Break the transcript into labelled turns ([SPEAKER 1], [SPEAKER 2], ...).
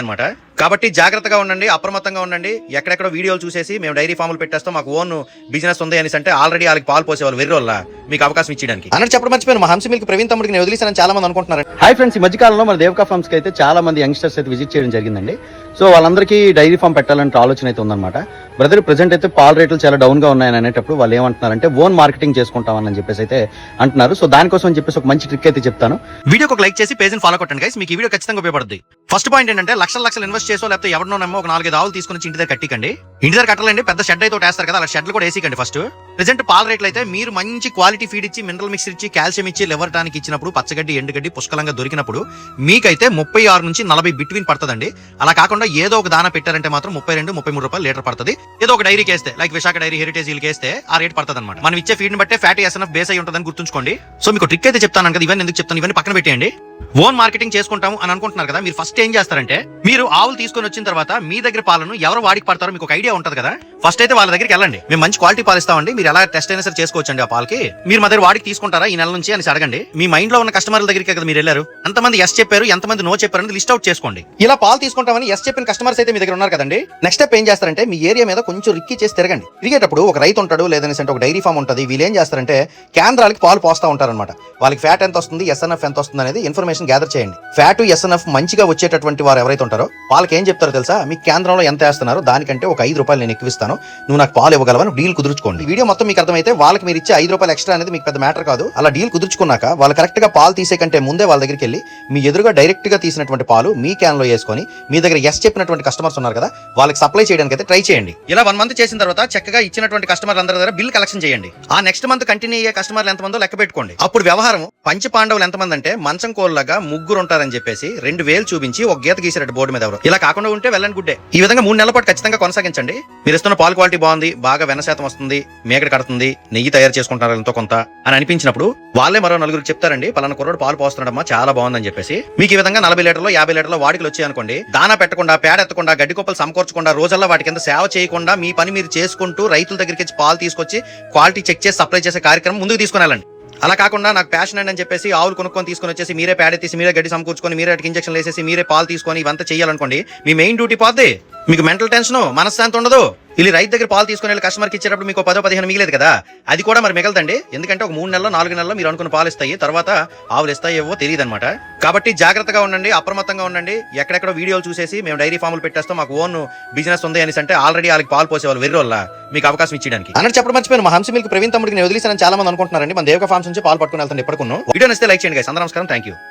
[SPEAKER 1] అనమాట కాబట్టి జాగ్రత్తగా ఉండండి అప్రమత్తంగా ఉండండి. ఎక్కడెక్కడ వీడియోలు చూసేసి మేము డైరీ ఫామ్లు పెట్టేస్తాం మాకు ఓన్ బిజినెస్ ఉంది అని అంటే ఆల్రెడీ వాళ్ళకి పాలు పోసేవాళ్ళు వెర్రి వల్ల మీకు అవకాశం ఇచ్చడానికి అన్నట్టు చెప్పడం మర్చిపోయాను. మా హంస మిల్క్ ప్రవీణ్ తమ్ముడికి నేను వదిలేసానని చాలా మంది అనుకుంటున్నారు.
[SPEAKER 2] హాయ్ ఫ్రెండ్స్ ఈ మధ్యకాలంలో మన దేవకా ఫార్మ్స్కి అయితే చాలా మంది యంగ్స్టర్స్ అయితే విజిట్ చేయడం జరిగిందండి. సో వాళ్ళందరికీ డైరీ ఫామ్ పెట్టాలంటే ఆలోచన అయితే ఉందన్నమాట. బ్రదర్ ప్రెసెంట్ అయితే పాల రేట్లు చాలా డౌన్గా ఉన్నాయని అనేటప్పుడు వాళ్ళు ఏమంటున్నారంటే ఓన్ మార్కెటింగ్ చేసుకుంటామని చెప్పేసి అయితే అంటున్నారు. సో దానికోసం అని చెప్పేసి ఒక మంచి ట్రిక్ అయితే చెప్తాను.
[SPEAKER 1] వీడియోకి ఒక లైక్ చేసి పేజ్ని ఫాలో కొట్టండి గైస్ మీకు ఈ వీడియో ఖచ్చితంగా ఉపయోగపడుతుంది ఫస్ట్ పాయింట్ ఏంటంటే లక్షల లక్షలు ఇన్వెస్ట్ చేసో లేకపోతే ఎవరినో నమ్మో ఒక నాలుగైదు ఆవులు తీసుకుని ఇంటి దగ్గర కట్టికండి. ఇంటి దగ్గర కట్టాలండి పెద్ద షెడ్ అయితే ఒకటి వేస్తారు కదా అలా షెడ్లు కూడా వేసికండి ఫస్ట్ ప్రజెంట్ పాల రేట్లు అయితే మీరు మంచి క్వాలిటీ ఫీడ్ ఇచ్చి మినరల్ మిక్స్ ఇచ్చి కాల్షియం ఇచ్చి లివర్ టానిక్ ఇచ్చినప్పుడు పచ్చగడ్డి ఎండుగడ్డి పుష్కలంగా దొరికినప్పుడు మీకైతే ముప్పై ఆరు నుంచి నలభై బిట్వీన్ పడుతుందండి. అలా కాకుండా ఏదో ఒక దాన పెట్టారంటే మాత్రం ముప్పై రెండు ముప్పై మూడు రూపాయలు లీటర్ పడుతుంది. ఏదో ఒక డైరీకి వేస్తే లైక్ విశాఖ డైరీ హెరిటేజ్ వీళ్ళకి వేస్తే ఆ రేట్ పడుతుంది అనమాట మనం ఇచ్చే ఫీడ్ బట్టే ఫ్యాటీ ఎస్ఎన్ఎఫ్ బేస్ అయి ఉంటుందని గుర్తుంచుకోండి. సో మీకు ట్రిక్ అయితే చెప్తాను కదా ఇవన్నీ ఎందుకు చెప్తాను ఇవన్నీ పక్కన పెట్టేయండి. ఓన్ మార్కెటింగ్ చేసుకుంటాము అని అనుకుంటున్నారు కదా మీరు ఫస్ట్ ఏం చేస్తారంటే మీరు ఆవులు తీసుకొని వచ్చిన తర్వాత మీ దగ్గర పాలను ఎవరు వాడికి పడతారో మీకు ఒక ఐడియా ఉంటది కదా. ఫస్ట్ అయితే వాళ్ళ దగ్గరికి వెళ్ళండి. మేము మంచి క్వాలిటీ పాలు ఇస్తామండి మీరు ఎలా టెస్ట్ అయినా సరే చేసుకోవచ్చండి ఆ పాలకి. మీరు మా దగ్గర వాడికి తీసుకుంటారా ఈ నెల నుంచి అని అడగండి. మీ మైండ్లో ఉన్న కస్టమర్ల దగ్గరికి కదా మీరు వెళ్ళారు. ఎంతమంది ఎస్ చెప్పారు ఎంతమంది నో చెప్పారు అని లిస్ట్ అవుట్ చేసుకోండి. ఇలా పాలు తీసుకుంటామని ఎస్ చెప్పిన కస్టమర్స్ అయితే మీ దగ్గర ఉన్నారు కదండి. నెక్స్ట్ స్టెప్ ఏం చేస్తారంటే మీ ఏరియా మీద కొంచెం రిక్కి చేసి తిరగండి. తిరిగేటప్పుడు ఒక రైతు ఉంటాడు లేదని ఒక డైరీ ఫామ్ ఉంటుంది. వీళ్ళు ఏం చేస్తారంటే కేంద్రాలకి పాలు పోస్తా ఉంటారన్నమాట. వాళ్ళకి ఫ్యాట్ ఎంత వస్తుంది ఎస్ఎన్ఎఫ్ ఎంత వస్తుంది అనేది ఇన్ఫర్మేషన్ గ్యాదర్ చేయండి. ఫ్యాట్ ఎస్ఎన్ఎఫ్ మంచిగా వచ్చేటటువంటి వారు ఎవరైతే ఉంటారో వాళ్ళకి ఏం చెప్తారో తెలుసా? మీ కేంద్రంలో ఎంత వేస్తున్నారో? దానికంటే ఒక ఐదు రూపాయలు నేను ఎక్కువ ఇస్తాను. నువ్వు నాకు పాలు ఇవ్వగలవని డీల్ కుదుర్చుకోండి. వీడియో మొత్తం మీకు అర్థమైతే వాళ్ళకి మీరు ఇచ్చే ఐదు రూపాయలు ఎక్స్ట్రా అనేది మీకు పెద్ద మ్యాటర్ కాదు. అలా డీల్ కుదుర్చుకున్నాక వాళ్ళు కరెక్ట్గా పాలు తీసే కంటే ముందే వాళ్ళ దగ్గరికి వెళ్ళి మీ ఎదురుగా డైరెక్ట్గా తీసినటువంటి పాలు మీ క్యాన్లో వేసుకొని మీ దగ్గర ఎస్ చెప్పినటువంటి కస్టమర్స్ ఉన్నారు కదా వాళ్ళకి సప్లై చేయడానికి అయితే ట్రై చేయండి. ఇలా వన్ మంత్ చేసిన తర్వాత చక్కగా ఇచ్చినటువంటి కస్టమర్ అందరి దగ్గర బిల్ కలెక్షన్ చేయండి. ఆ నెక్స్ట్ మంత్ కంటిన్యూ అయ్యే కస్టమర్లు ఎంతమందో లెక్క పెట్టుకోండి. అప్పుడు వ్యవహారం పంచ పాండవులు ఎంతమంది అంటే మంచం కోళ్ళగా ముగ్గురు ఉంటారని చెప్పేసి రెండు వేలు చూపించి ఒక గీత గీసినట్టు బోర్డు మీద ఎవరు. ఇలా కాకుండా ఉంటే వెళ్ళండి గుడ్డే. ఈ విధంగా మూడు నెలల పాటు ఖచ్చితంగా కొనసాగించండి. మీరు ఇస్తున్న పాలు క్వాలిటీ బాగుంది బాగా వెనశాతం వస్తుంది వస్తుంది మేకడ కడుతుంది? నెయ్యి తయారు చేసుకుంటారు ఎంతో కొంత అని అనిపించినప్పుడు వాళ్ళే మరో నలుగురు చెప్తారండి పలానా కుర్రోడు పాలు పోస్తున్నాడమ్మా చాలా బాగుందని చెప్పేసి. మీకు ఈ విధంగా నలభై లీటర్లు యాభై లీటర్లు వాడికలు వచ్చాయి అనుకోండి దానా పెట్టకుండా పేడ ఎత్తకుండా గడ్డి కుప్పలు సమకూర్చకుండా రోజల్లా వాటి కింద సేవ చేయకుండా మీ పని మీరు చేసుకుంటూ రైతుల దగ్గరికి వచ్చి పాలు తీసుకొచ్చి క్వాలిటీ చెక్ చేసి సప్లై చేసే కార్యక్రమం ముందుకు తీసుకుని వెళ్ళండి అలా కాకుండా నాకు ప్యాషన్ అండి అని చెప్పేసి ఆవులు కొనుక్కొని తీసుకొని వచ్చేసి మీరే పేడ తీసి మీరే గడ్డి సమకూర్చుకొని మీరే వాటికి ఇంజక్షన్ వేసేసి మీరే పాలు తీసుకొని ఇవంతా చేయాలనుకోండి మీ మెయిన్ డ్యూటీ పోద్ది. మీకు మెంటల్ టెన్షన్ మనశ్శాంతి ఉండదు. వీళ్ళు రైతు దగ్గర పాలు తీసుకునే వెళ్ళి కస్టమర్కి ఇచ్చేటప్పుడు మీకు పదో పదిహేను మిగిలేదు కదా? అది కూడా మరి మిగలదండి. ఎందుకంటే ఒక మూడు నెలలు నాలుగు నెలలు మీరు అనుకున్న పాలు ఇస్తాయి. తర్వాత ఆవులు ఇస్తాయేవో తెలియదు అనమాట కాబట్టి జాగ్రత్తగా ఉండండి అప్రమత్తంగా ఉండండి. ఎక్కడెక్కడ వీడియోలు చూసేసి మేము డైరీ ఫామ్లు పెట్టేస్తాం. మాకు ఓన్ బిజినెస్ ఉంది అనేసి అంటే ఆల్రెడీ వాళ్ళకి పాలు పోసేవాళ్ళు వెర్రోళ్ళ. మీకు అవకాశం ఇచ్చేయడానికి. అన్నట్టు చెప్పడం మర్చిపోయాను. మా హంస మీకు ప్రవీణ్ తమ్ముడికి నేను వదిలేసాను చాలా మంది అనుకుంటున్నారండి. మన దేవక ఫామ్స్ నుంచి పాలు పట్టుకుని వెళ్తాను ఎప్పటికూ వీడియో నస్తే లైక్ చేయండి అందరూ నమస్కారం. Thank you